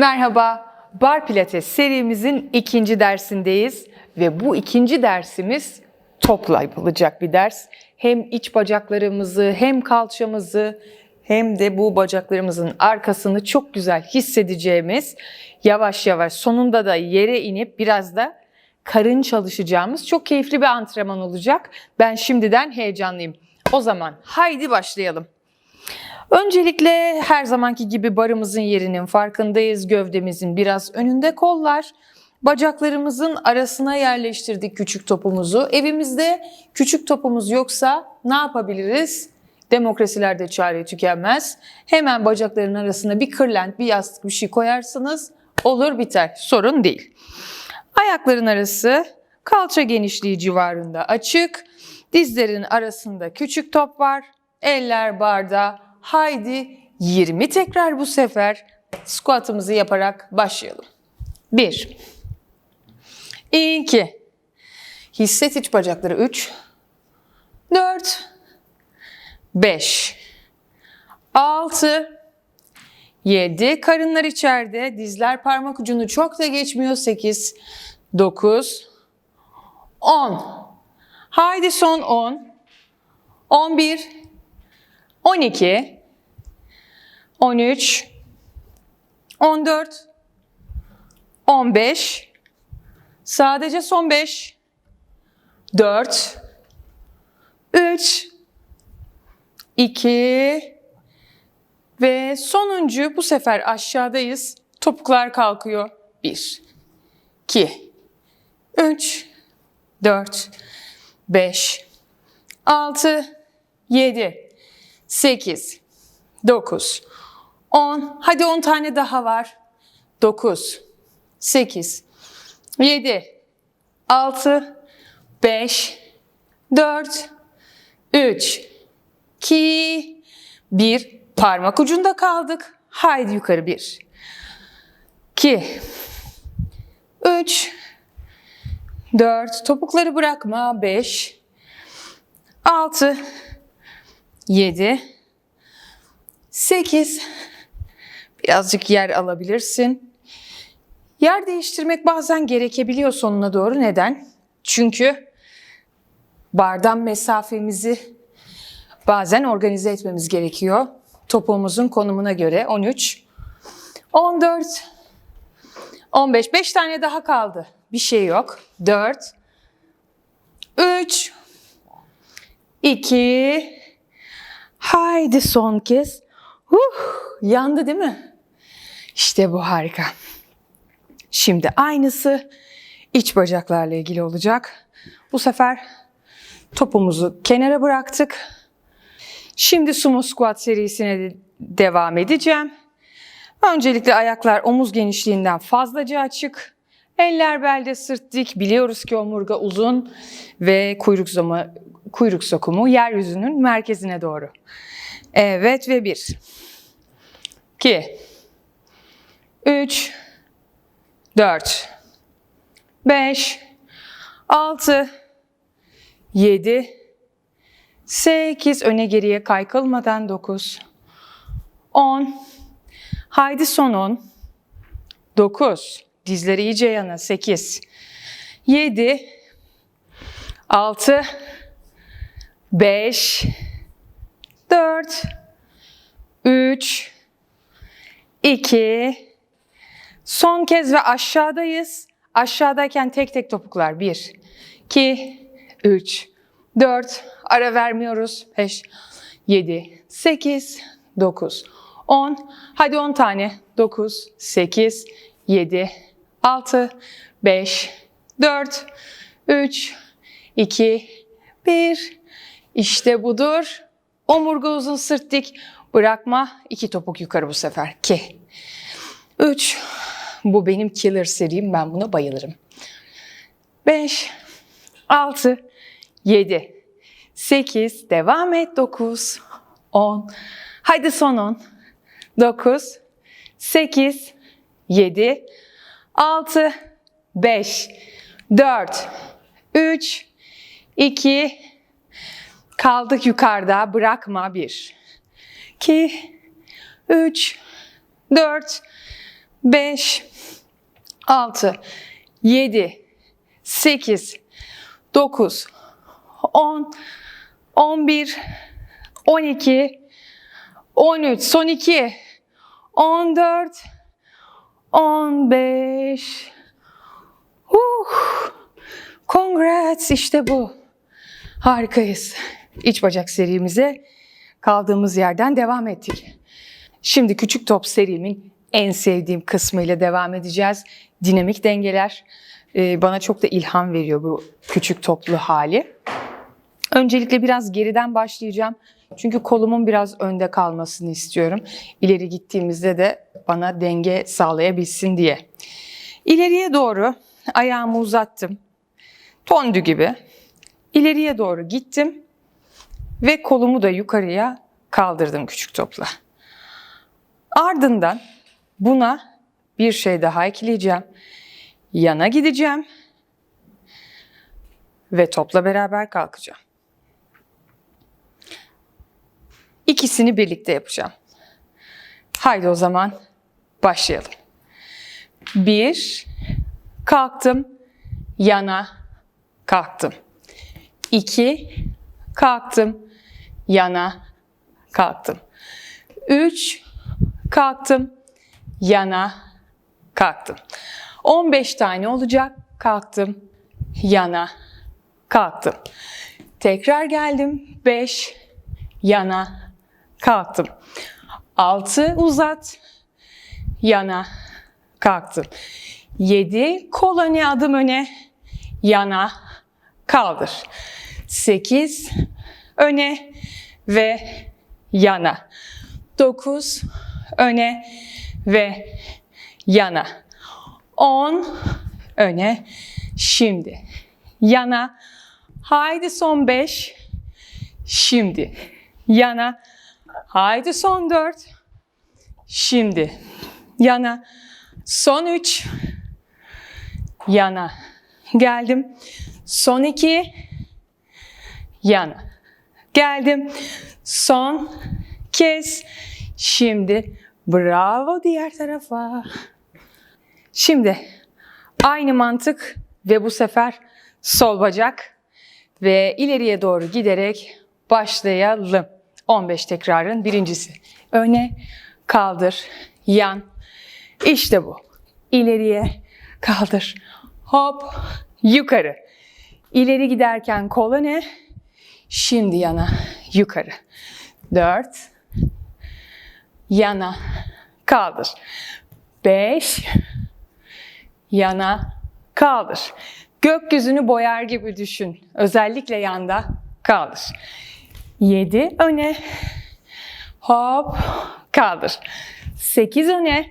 Merhaba, Bar Pilates serimizin ikinci dersindeyiz ve bu ikinci dersimiz topla yapılacak bir ders. Hem iç bacaklarımızı hem kalçamızı hem de bu bacaklarımızın arkasını çok güzel hissedeceğimiz yavaş yavaş sonunda da yere inip biraz da karın çalışacağımız çok keyifli bir antrenman olacak. Ben şimdiden heyecanlıyım. O zaman haydi başlayalım. Öncelikle her zamanki gibi barımızın yerinin farkındayız. Gövdemizin biraz önünde kollar. Bacaklarımızın arasına yerleştirdik küçük topumuzu. Evimizde küçük topumuz yoksa ne yapabiliriz? Demokrasilerde çare tükenmez. Hemen bacakların arasına bir kırlent, bir yastık bir şey koyarsınız. Olur biter. Sorun değil. Ayakların arası kalça genişliği civarında açık. Dizlerin arasında küçük top var. Eller barda. Haydi 20 tekrar bu sefer squatımızı yaparak başlayalım. 1 2 Hisset iç bacakları. 3 4 5 6 7 karınlar içeride. Dizler parmak ucunu çok da geçmiyor. 8 9 10 Haydi son 10 11 12 13 14 15 Sadece son 5 4 3 2 ve sonuncu bu sefer aşağıdayız. Topuklar kalkıyor. 1 2 3 4 5 6 7 8 9 10 Hadi 10 tane daha var. 9 8 7 6 5 4 3 2 1 Parmak ucunda kaldık. Haydi yukarı 1 2 3 4 Topukları bırakma. 5 6 7 8 Birazcık yer alabilirsin. Yer değiştirmek bazen gerekebiliyor sonuna doğru. Neden? Çünkü bardan mesafemizi bazen organize etmemiz gerekiyor. Topuğumuzun konumuna göre 13, 14, 15, 5 tane daha kaldı. Bir şey yok. 4, 3, 2, haydi son kez. Huh, yandı değil mi? İşte bu harika. Şimdi aynısı iç bacaklarla ilgili olacak. Bu sefer topumuzu kenara bıraktık. Şimdi sumo squat serisine de devam edeceğim. Öncelikle ayaklar omuz genişliğinden fazlaca açık. Eller belde sırt dik. Biliyoruz ki omurga uzun ve kuyruk, zoma, kuyruk sokumu yeryüzünün merkezine doğru. Evet ve bir. 2 3 4 5 6 7 8 öne geriye kaykılmadan 9 10 Haydi son 10 9 Dizleri iyice yana. 8 7 6 5 4 3 2 Son kez ve aşağıdayız. Aşağıdayken tek tek topuklar. 1 2 3 4 ara vermiyoruz. 5 7 8 9 10 Hadi 10 tane. 9 8 7 6 5 4 3 2 1 İşte budur. Omurga uzun sırt dik. Bırakma. iki topuk yukarı bu sefer. 2 3 Bu benim killer serim. Ben buna bayılırım. 5 6 7 8 Devam et. 9 10 Haydi son 10 9 8 7 6 5 4 3 2 Kaldık yukarıda. Bırakma. 1 2 3 4 5, 6, 7, 8, 9, 10, 11, 12, 13, son 2, 14, 15. Uh, congrats işte bu. Harikayız. İç bacak serimize kaldığımız yerden devam ettik. Şimdi küçük top serimin en sevdiğim kısmıyla devam edeceğiz. Dinamik dengeler Ee, bana çok da ilham veriyor bu küçük toplu hali. Öncelikle biraz geriden başlayacağım. Çünkü kolumun biraz önde kalmasını istiyorum. İleri gittiğimizde de bana denge sağlayabilsin diye. İleriye doğru ayağımı uzattım. Tondü gibi. İleriye doğru gittim ve kolumu da yukarıya kaldırdım küçük topla. Ardından buna bir şey daha ekleyeceğim. Yana gideceğim ve topla beraber kalkacağım. İkisini birlikte yapacağım. Haydi o zaman başlayalım. Bir, kalktım, yana, kalktım. İki, kalktım, yana, kalktım. Üç, kalktım, yana, kalktım. 15 tane olacak. Kalktım, yana, kalktım. Tekrar geldim. 5, yana, kalktım. 6 uzat, yana, kalktım. 7 kol öne adım öne, yana, kaldır. 8 öne ve yana. 9 öne ve yana. 10 öne. Şimdi yana. Haydi son 5. Şimdi yana. Haydi son 4. Şimdi yana. Son 3. Yana. Geldim. Son 2. Yana. Geldim. Son kez. Şimdi bravo diğer tarafa. Şimdi aynı mantık ve bu sefer sol bacak ve ileriye doğru giderek başlayalım. 15 tekrarın birincisi. Öne, kaldır, yan. İşte bu. İleriye, kaldır, hop, yukarı. İleri giderken kol öne, şimdi yana, yukarı. 4, yana, kaldır. 5, yana kaldır. Gökyüzünü boyar gibi düşün. Özellikle yanda kaldır. 7 öne. Hop kaldır. 8 öne.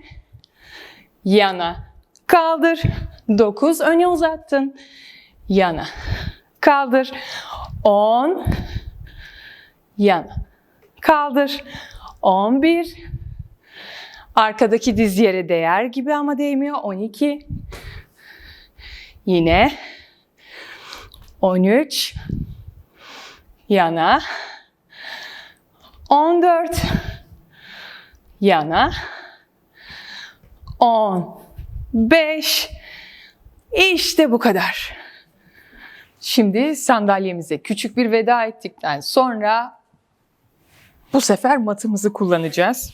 Yana kaldır. 9 öne uzattın. Yana kaldır. 10 yana kaldır. 11 Arkadaki diz yere değer gibi ama değmiyor. 12. Yine. 13. Yana. 14. Yana. 15. İşte bu kadar. Şimdi sandalyemize küçük bir veda ettikten sonra bu sefer matımızı kullanacağız.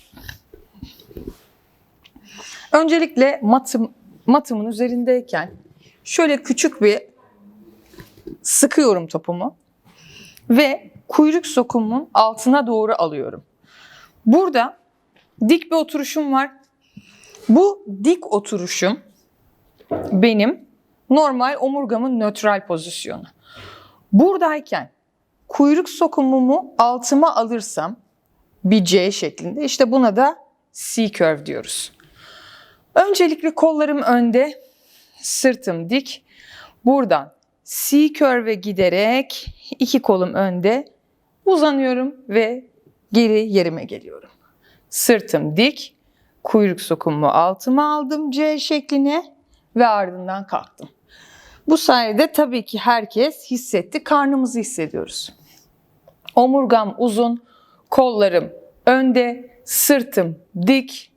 Öncelikle matım, matımın üzerindeyken şöyle küçük bir sıkıyorum topumu ve kuyruk sokumun altına doğru alıyorum. Burada dik bir oturuşum var. Bu dik oturuşum benim normal omurgamın nötral pozisyonu. Buradayken kuyruk sokumumu altıma alırsam bir C şeklinde işte buna da C curve diyoruz. Öncelikle kollarım önde, sırtım dik. Buradan C curve'e giderek iki kolum önde uzanıyorum ve geri yerime geliyorum. Sırtım dik, kuyruk sokumumu altıma aldım C şekline ve ardından kalktım. Bu sayede tabii ki herkes hissetti, karnımızı hissediyoruz. Omurgam uzun, kollarım önde, sırtım dik,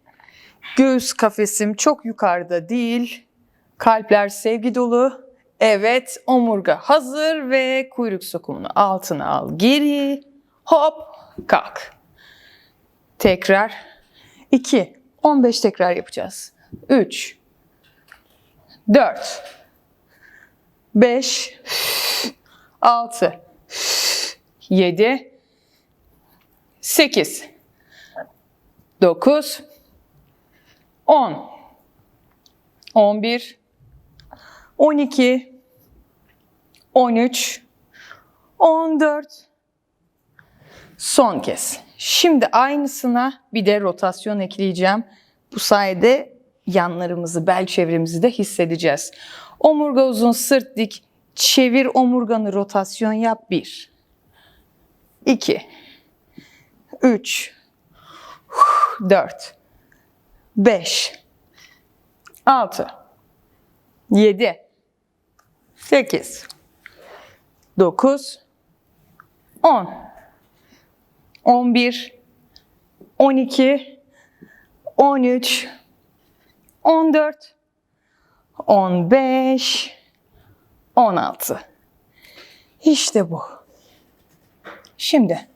Göğüs kafesim çok yukarıda değil. Kalpler sevgi dolu. Evet, omurga hazır ve kuyruk sokumunu altına al. Geri, hop, kalk. Tekrar. 2. 15 tekrar yapacağız. 3. 4. 5. 6. 7. 8. 9. 10. 11. 12. 13. 14. Son kez. Şimdi aynısına bir de rotasyon ekleyeceğim. Bu sayede yanlarımızı, bel çevremizi de hissedeceğiz. Omurga uzun, sırt dik. Çevir omurganı rotasyon yap. 1. 2. 3. 4. 5. 6. 7. 8. 9. 10. 11, 12, 13, 14, 15, 16. İşte bu. Şimdi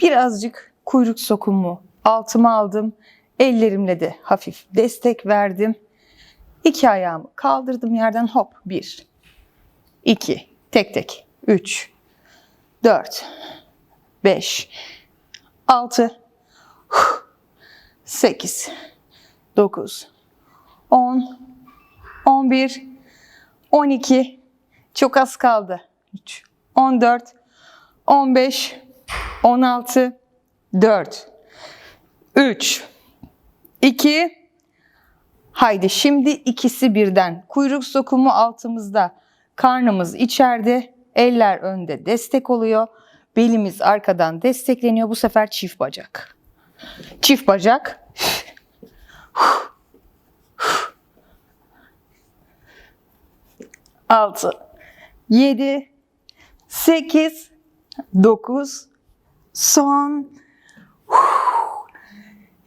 birazcık kuyruk sokumu altıma aldım. Ellerimle de hafif destek verdim. İki ayağımı kaldırdım yerden hop. Bir, iki, tek tek. Üç, dört, beş, 6 8 9 10 11 12 çok az kaldı. 3 14 15 16 4 3 2 Haydi şimdi ikisi birden. Kuyruk sokumu altımızda, karnımız içeride, eller önde destek oluyor. Belimiz arkadan destekleniyor. Bu sefer çift bacak. Çift bacak. Altı, yedi, sekiz, dokuz, son.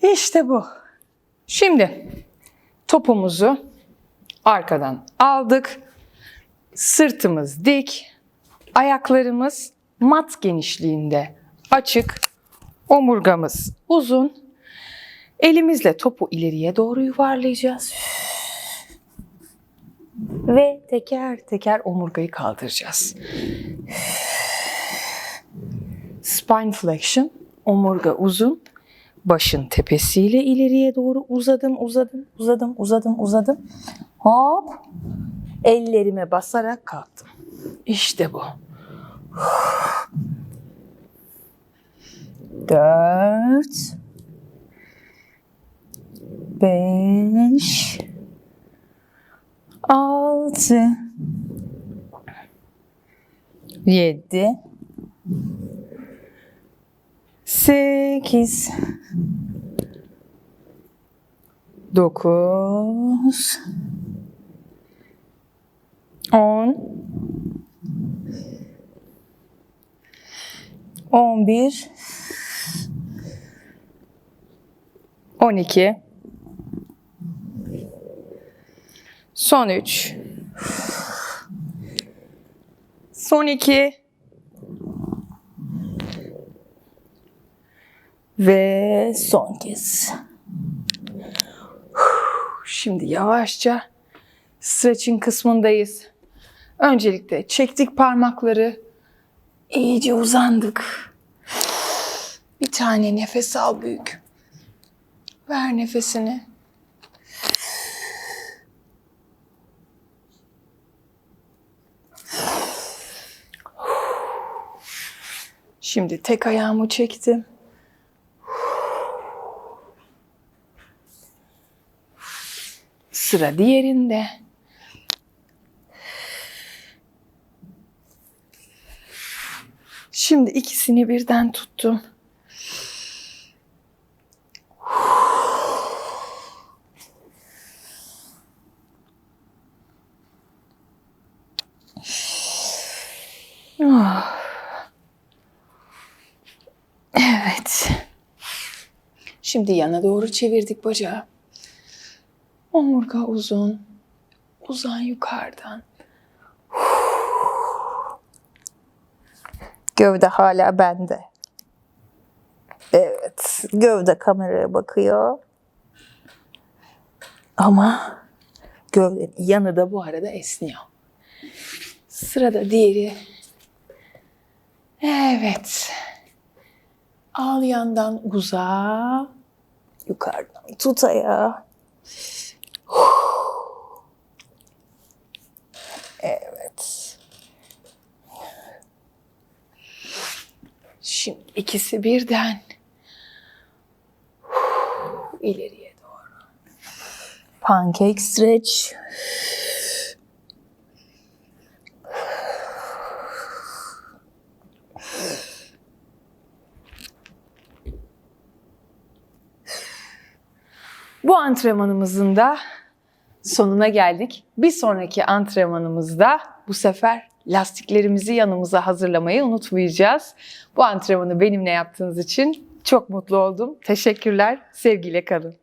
İşte bu. Şimdi topumuzu arkadan aldık. Sırtımız dik, ayaklarımız mat genişliğinde açık, omurgamız uzun. Elimizle topu ileriye doğru yuvarlayacağız. Ve teker teker omurgayı kaldıracağız. Spine flexion, omurga uzun. Başın tepesiyle ileriye doğru uzadım, uzadım, uzadım, uzadım, uzadım. Hop. Ellerime basarak kalktım. İşte bu. Dört. Beş. Altı. Yedi. Sekiz. Dokuz. On. 11 12 Son 3 Son 2 Ve son kez. Şimdi yavaşça stretching kısmındayız. Öncelikle çektik parmakları. İyice uzandık. Bir tane nefes al büyük. Ver nefesini. Şimdi tek ayağımı çektim. Sıra diğerinde. Şimdi ikisini birden tuttum. Ah. Evet. Şimdi yana doğru çevirdik bacağı. Omurga uzun. Uzan yukarıdan. Gövde hala bende. Evet, gövde kameraya bakıyor. Ama gövdenin yanı da bu. Arada esniyor. Sırada diğeri. Evet. Al yandan uza. Yukarıdan tut ayağı. Evet. Şimdi ikisi birden. İleriye doğru. Pancake stretch. Bu antrenmanımızın da sonuna geldik. Bir sonraki antrenmanımızda bu sefer lastiklerimizi yanımıza hazırlamayı unutmayacağız. Bu antrenmanı benimle yaptığınız için çok mutlu oldum. Teşekkürler. Sevgiyle kalın.